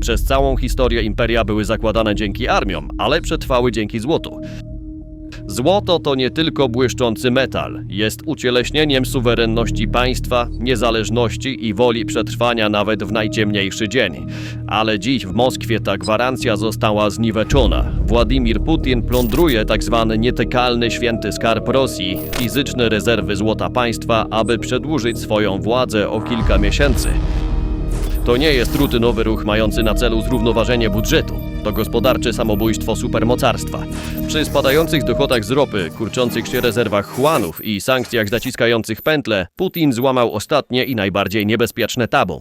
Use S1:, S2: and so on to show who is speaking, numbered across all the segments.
S1: Przez całą historię imperia były zakładane dzięki armiom, ale przetrwały dzięki złotu. Złoto to nie tylko błyszczący metal, jest ucieleśnieniem suwerenności państwa, niezależności i woli przetrwania nawet w najciemniejszy dzień. Ale dziś w Moskwie ta gwarancja została zniweczona. Władimir Putin plądruje tzw. nietykalny święty skarb Rosji, fizyczne rezerwy złota państwa, aby przedłużyć swoją władzę o kilka miesięcy. To nie jest rutynowy ruch mający na celu zrównoważenie budżetu. To gospodarcze samobójstwo supermocarstwa. Przy spadających dochodach z ropy, kurczących się rezerwach Juanów i sankcjach zaciskających pętle, Putin złamał ostatnie i najbardziej niebezpieczne tabu.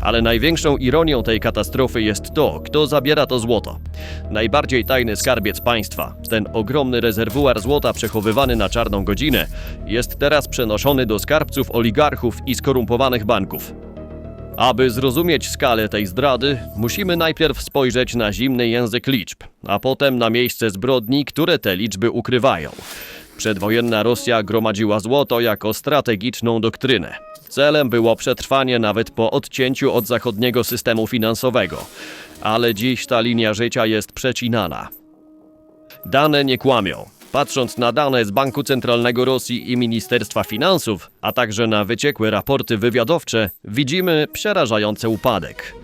S1: Ale największą ironią tej katastrofy jest to, kto zabiera to złoto. Najbardziej tajny skarbiec państwa, ten ogromny rezerwuar złota przechowywany na czarną godzinę, jest teraz przenoszony do skarbców oligarchów i skorumpowanych banków. Aby zrozumieć skalę tej zdrady, musimy najpierw spojrzeć na zimny język liczb, a potem na miejsce zbrodni, które te liczby ukrywają. Przedwojenna Rosja gromadziła złoto jako strategiczną doktrynę. Celem było przetrwanie nawet po odcięciu od zachodniego systemu finansowego. Ale dziś ta linia życia jest przecinana. Dane nie kłamią. Patrząc na dane z Banku Centralnego Rosji i Ministerstwa Finansów, a także na wyciekłe raporty wywiadowcze, widzimy przerażający upadek.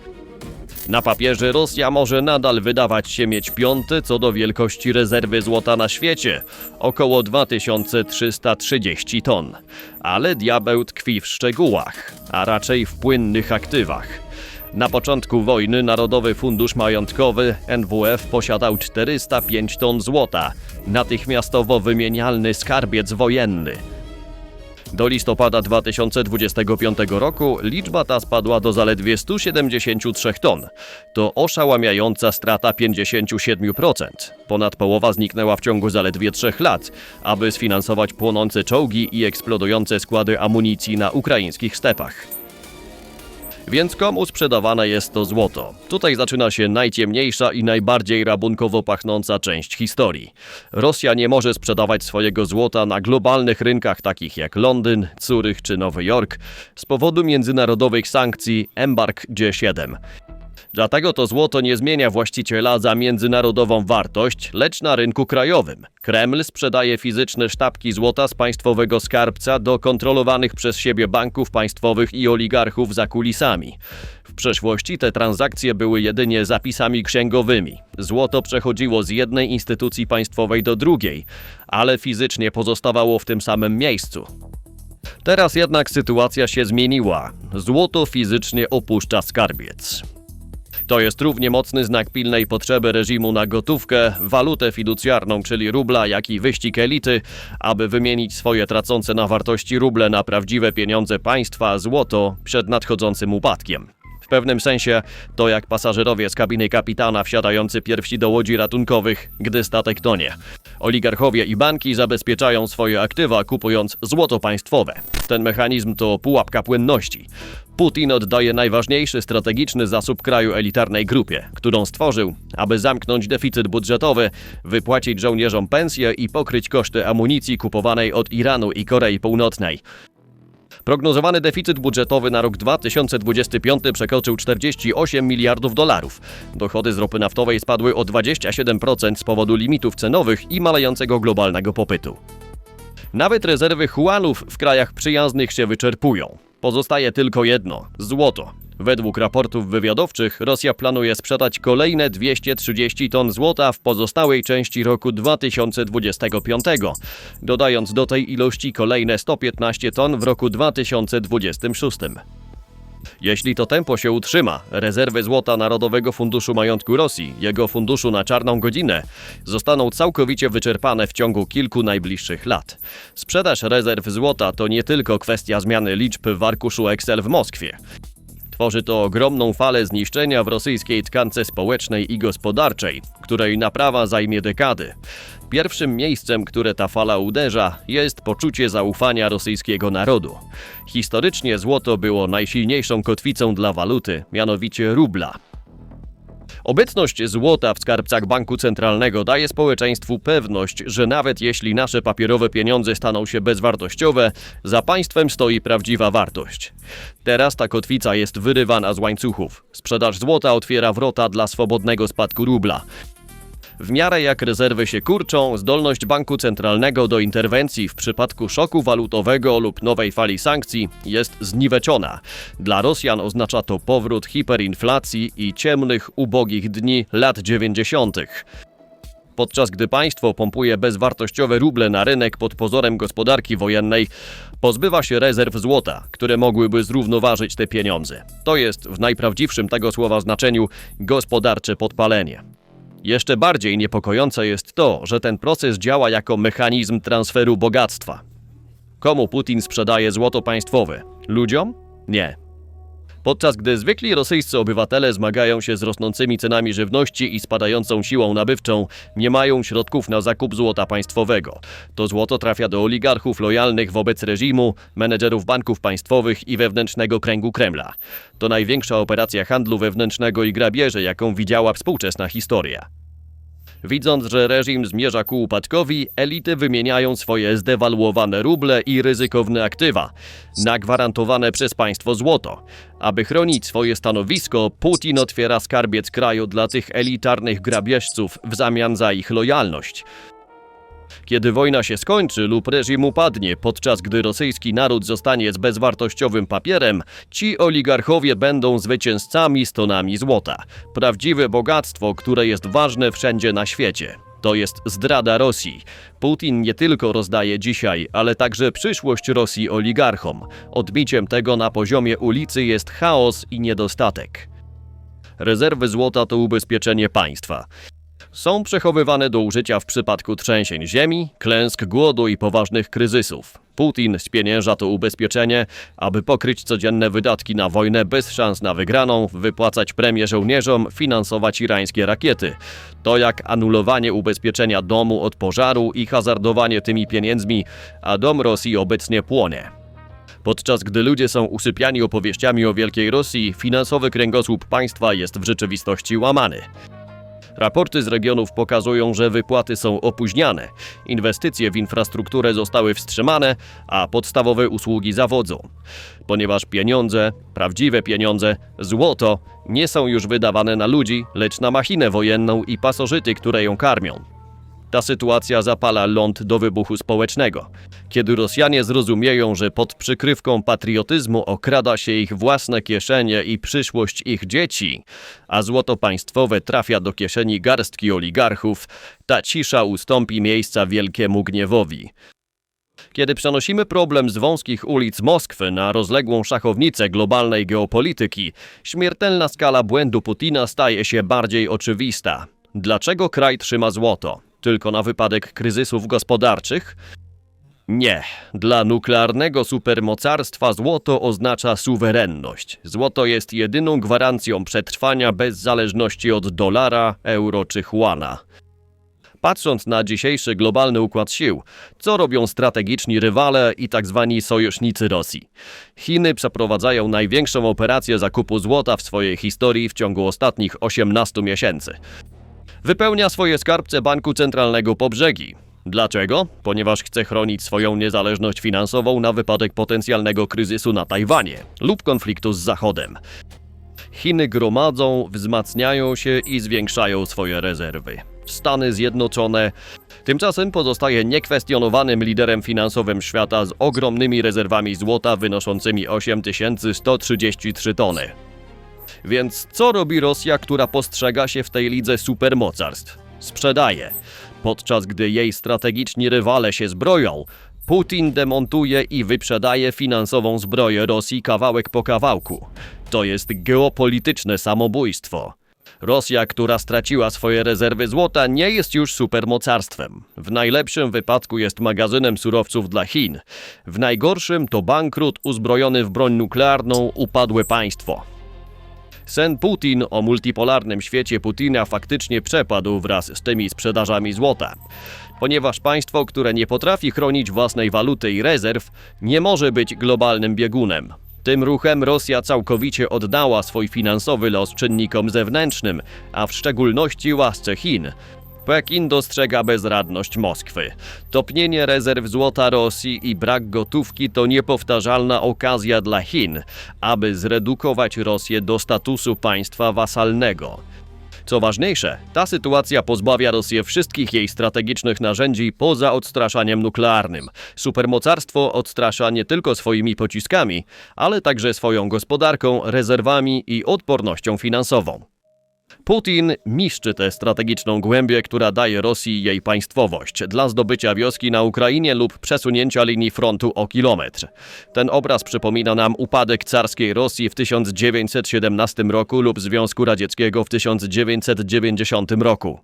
S1: Na papierze Rosja może nadal wydawać się mieć piąty co do wielkości rezerwy złota na świecie około 2330 ton. Ale diabeł tkwi w szczegółach, a raczej w płynnych aktywach. Na początku wojny Narodowy Fundusz Majątkowy NWF posiadał 405 ton złota, natychmiastowo wymienialny skarbiec wojenny. Do listopada 2025 roku liczba ta spadła do zaledwie 173 ton. To oszałamiająca strata 57%. Ponad połowa zniknęła w ciągu zaledwie 3 lat, aby sfinansować płonące czołgi i eksplodujące składy amunicji na ukraińskich stepach. Więc komu sprzedawane jest to złoto? Tutaj zaczyna się najciemniejsza i najbardziej rabunkowo pachnąca część historii. Rosja nie może sprzedawać swojego złota na globalnych rynkach takich jak Londyn, Curych czy Nowy Jork z powodu międzynarodowych sankcji embark G7. Dlatego to złoto nie zmienia właściciela za międzynarodową wartość, lecz na rynku krajowym. Kreml sprzedaje fizyczne sztabki złota z państwowego skarbca do kontrolowanych przez siebie banków państwowych i oligarchów za kulisami. W przeszłości te transakcje były jedynie zapisami księgowymi. Złoto przechodziło z jednej instytucji państwowej do drugiej, ale fizycznie pozostawało w tym samym miejscu. Teraz jednak sytuacja się zmieniła. Złoto fizycznie opuszcza skarbiec. To jest równie mocny znak pilnej potrzeby reżimu na gotówkę, walutę fiducjarną, czyli rubla, jak i wyścig elity, aby wymienić swoje tracące na wartości ruble na prawdziwe pieniądze państwa, złoto, przed nadchodzącym upadkiem. Pewnym sensie to jak pasażerowie z kabiny kapitana wsiadający pierwsi do łodzi ratunkowych, gdy statek tonie. Oligarchowie i banki zabezpieczają swoje aktywa kupując złoto państwowe. Ten mechanizm to pułapka płynności. Putin oddaje najważniejszy strategiczny zasób kraju elitarnej grupie, którą stworzył, aby zamknąć deficyt budżetowy, wypłacić żołnierzom pensje i pokryć koszty amunicji kupowanej od Iranu i Korei Północnej. Prognozowany deficyt budżetowy na rok 2025 przekroczył 48 miliardów dolarów. Dochody z ropy naftowej spadły o 27% z powodu limitów cenowych i malejącego globalnego popytu. Nawet rezerwy Juanów w krajach przyjaznych się wyczerpują. Pozostaje tylko jedno złoto. Według raportów wywiadowczych Rosja planuje sprzedać kolejne 230 ton złota w pozostałej części roku 2025, dodając do tej ilości kolejne 115 ton w roku 2026. Jeśli to tempo się utrzyma, rezerwy złota Narodowego Funduszu Majątku Rosji, jego funduszu na czarną godzinę, zostaną całkowicie wyczerpane w ciągu kilku najbliższych lat. Sprzedaż rezerw złota to nie tylko kwestia zmiany liczb w arkuszu Excel w Moskwie. Tworzy to ogromną falę zniszczenia w rosyjskiej tkance społecznej i gospodarczej, której naprawa zajmie dekady. Pierwszym miejscem, które ta fala uderza, jest poczucie zaufania rosyjskiego narodu. Historycznie złoto było najsilniejszą kotwicą dla waluty, mianowicie rubla. Obecność złota w skarbcach banku centralnego daje społeczeństwu pewność, że nawet jeśli nasze papierowe pieniądze staną się bezwartościowe, za państwem stoi prawdziwa wartość. Teraz ta kotwica jest wyrywana z łańcuchów. Sprzedaż złota otwiera wrota dla swobodnego spadku rubla. W miarę jak rezerwy się kurczą, zdolność banku centralnego do interwencji w przypadku szoku walutowego lub nowej fali sankcji jest zniweczona. Dla Rosjan oznacza to powrót hiperinflacji i ciemnych, ubogich dni lat 90. Podczas gdy państwo pompuje bezwartościowe ruble na rynek pod pozorem gospodarki wojennej, pozbywa się rezerw złota, które mogłyby zrównoważyć te pieniądze. To jest w najprawdziwszym tego słowa znaczeniu gospodarcze podpalenie. Jeszcze bardziej niepokojące jest to, że ten proces działa jako mechanizm transferu bogactwa. Komu Putin sprzedaje złoto państwowe? Ludziom? Nie. Podczas gdy zwykli rosyjscy obywatele zmagają się z rosnącymi cenami żywności i spadającą siłą nabywczą, nie mają środków na zakup złota państwowego. To złoto trafia do oligarchów lojalnych wobec reżimu, menedżerów banków państwowych i wewnętrznego kręgu Kremla. To największa operacja handlu wewnętrznego i grabieży, jaką widziała współczesna historia. Widząc, że reżim zmierza ku upadkowi, elity wymieniają swoje zdewaluowane ruble i ryzykowne aktywa na gwarantowane przez państwo złoto. Aby chronić swoje stanowisko, Putin otwiera skarbiec kraju dla tych elitarnych grabieżców w zamian za ich lojalność. Kiedy wojna się skończy lub reżim upadnie, podczas gdy rosyjski naród zostanie z bezwartościowym papierem, ci oligarchowie będą zwycięzcami z tonami złota. Prawdziwe bogactwo, które jest ważne wszędzie na świecie. To jest zdrada Rosji. Putin nie tylko rozdaje dzisiaj, ale także przyszłość Rosji oligarchom. Odbiciem tego na poziomie ulicy jest chaos i niedostatek. Rezerwy złota to ubezpieczenie państwa. Są przechowywane do użycia w przypadku trzęsień ziemi, klęsk głodu i poważnych kryzysów. Putin spienięża to ubezpieczenie, aby pokryć codzienne wydatki na wojnę bez szans na wygraną, wypłacać premie żołnierzom, finansować irańskie rakiety. To jak anulowanie ubezpieczenia domu od pożaru i hazardowanie tymi pieniędzmi, a dom Rosji obecnie płonie. Podczas gdy ludzie są usypiani opowieściami o Wielkiej Rosji, finansowy kręgosłup państwa jest w rzeczywistości łamany. Raporty z regionów pokazują, że wypłaty są opóźniane, inwestycje w infrastrukturę zostały wstrzymane, a podstawowe usługi zawodzą. Ponieważ pieniądze, prawdziwe pieniądze, złoto, nie są już wydawane na ludzi, lecz na machinę wojenną i pasożyty, które ją karmią. Ta sytuacja zapala ląd do wybuchu społecznego. Kiedy Rosjanie zrozumieją, że pod przykrywką patriotyzmu okrada się ich własne kieszenie i przyszłość ich dzieci, a złoto państwowe trafia do kieszeni garstki oligarchów, ta cisza ustąpi miejsca wielkiemu gniewowi. Kiedy przenosimy problem z wąskich ulic Moskwy na rozległą szachownicę globalnej geopolityki, śmiertelna skala błędu Putina staje się bardziej oczywista. Dlaczego kraj trzyma złoto? Tylko na wypadek kryzysów gospodarczych? Nie. Dla nuklearnego supermocarstwa złoto oznacza suwerenność. Złoto jest jedyną gwarancją przetrwania bez zależności od dolara, euro czy juana. Patrząc na dzisiejszy globalny układ sił, co robią strategiczni rywale i tak zwani sojusznicy Rosji? Chiny przeprowadzają największą operację zakupu złota w swojej historii w ciągu ostatnich 18 miesięcy. Wypełnia swoje skarbce Banku Centralnego po brzegi. Dlaczego? Ponieważ chce chronić swoją niezależność finansową na wypadek potencjalnego kryzysu na Tajwanie lub konfliktu z Zachodem. Chiny gromadzą, wzmacniają się i zwiększają swoje rezerwy. Stany Zjednoczone tymczasem pozostaje niekwestionowanym liderem finansowym świata z ogromnymi rezerwami złota wynoszącymi 8133 tony. Więc co robi Rosja, która postrzega się w tej lidze supermocarstw? Sprzedaje. Podczas gdy jej strategiczni rywale się zbroją, Putin demontuje i wyprzedaje finansową zbroję Rosji kawałek po kawałku. To jest geopolityczne samobójstwo. Rosja, która straciła swoje rezerwy złota, nie jest już supermocarstwem. W najlepszym wypadku jest magazynem surowców dla Chin. W najgorszym to bankrut uzbrojony w broń nuklearną, upadłe państwo. Sen Putin o multipolarnym świecie Putina faktycznie przepadł wraz z tymi sprzedażami złota. Ponieważ państwo, które nie potrafi chronić własnej waluty i rezerw, nie może być globalnym biegunem. Tym ruchem Rosja całkowicie oddała swój finansowy los czynnikom zewnętrznym, a w szczególności łasce Chin. Pekin dostrzega bezradność Moskwy. Topnienie rezerw złota Rosji i brak gotówki to niepowtarzalna okazja dla Chin, aby zredukować Rosję do statusu państwa wasalnego. Co ważniejsze, ta sytuacja pozbawia Rosję wszystkich jej strategicznych narzędzi poza odstraszaniem nuklearnym. Supermocarstwo odstrasza nie tylko swoimi pociskami, ale także swoją gospodarką, rezerwami i odpornością finansową. Putin niszczy tę strategiczną głębię, która daje Rosji jej państwowość dla zdobycia wioski na Ukrainie lub przesunięcia linii frontu o kilometr. Ten obraz przypomina nam upadek carskiej Rosji w 1917 roku lub Związku Radzieckiego w 1990 roku.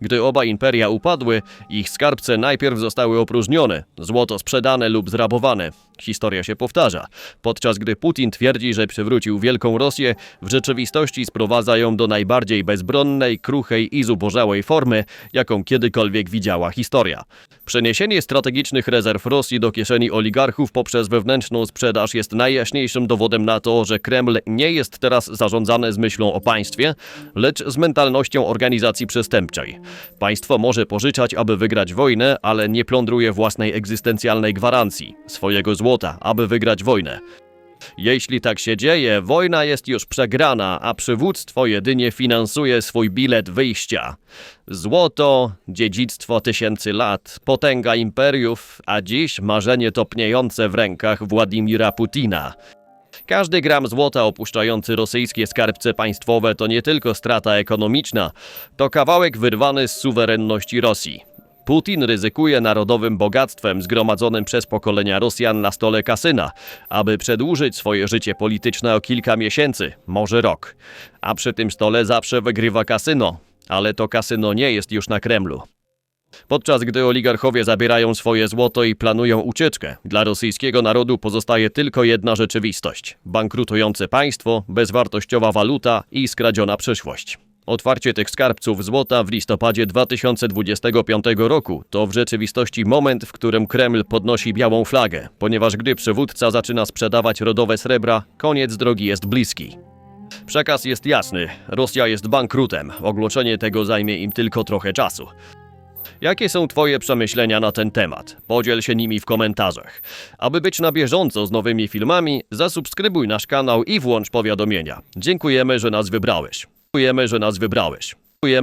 S1: Gdy oba imperia upadły, ich skarbce najpierw zostały opróżnione, złoto sprzedane lub zrabowane. Historia się powtarza. Podczas gdy Putin twierdzi, że przywrócił Wielką Rosję, w rzeczywistości sprowadza ją do najbardziej bezbronnej, kruchej i zubożałej formy, jaką kiedykolwiek widziała historia. Przeniesienie strategicznych rezerw Rosji do kieszeni oligarchów poprzez wewnętrzną sprzedaż jest najjaśniejszym dowodem na to, że Kreml nie jest teraz zarządzany z myślą o państwie, lecz z mentalnością organizacji przestępczej. Państwo może pożyczać, aby wygrać wojnę, ale nie plądruje własnej egzystencjalnej gwarancji, swojego złota, aby wygrać wojnę. Jeśli tak się dzieje, wojna jest już przegrana, a przywództwo jedynie finansuje swój bilet wyjścia. Złoto, dziedzictwo tysięcy lat, potęga imperiów, a dziś marzenie topniejące w rękach Władimira Putina. Każdy gram złota opuszczający rosyjskie skarbce państwowe to nie tylko strata ekonomiczna, to kawałek wyrwany z suwerenności Rosji. Putin ryzykuje narodowym bogactwem zgromadzonym przez pokolenia Rosjan na stole kasyna, aby przedłużyć swoje życie polityczne o kilka miesięcy, może rok. A przy tym stole zawsze wygrywa kasyno, ale to kasyno nie jest już na Kremlu. Podczas gdy oligarchowie zabierają swoje złoto i planują ucieczkę, dla rosyjskiego narodu pozostaje tylko jedna rzeczywistość: bankrutujące państwo, bezwartościowa waluta i skradziona przyszłość. Otwarcie tych skarbców złota w listopadzie 2025 roku to w rzeczywistości moment, w którym Kreml podnosi białą flagę, ponieważ gdy przywódca zaczyna sprzedawać rodowe srebra, koniec drogi jest bliski. Przekaz jest jasny: Rosja jest bankrutem. Ogłoszenie tego zajmie im tylko trochę czasu. Jakie są Twoje przemyślenia na ten temat? Podziel się nimi w komentarzach. Aby być na bieżąco z nowymi filmami, zasubskrybuj nasz kanał i włącz powiadomienia. Dziękujemy, że nas wybrałeś. Dziękujemy, że nas wybrałeś.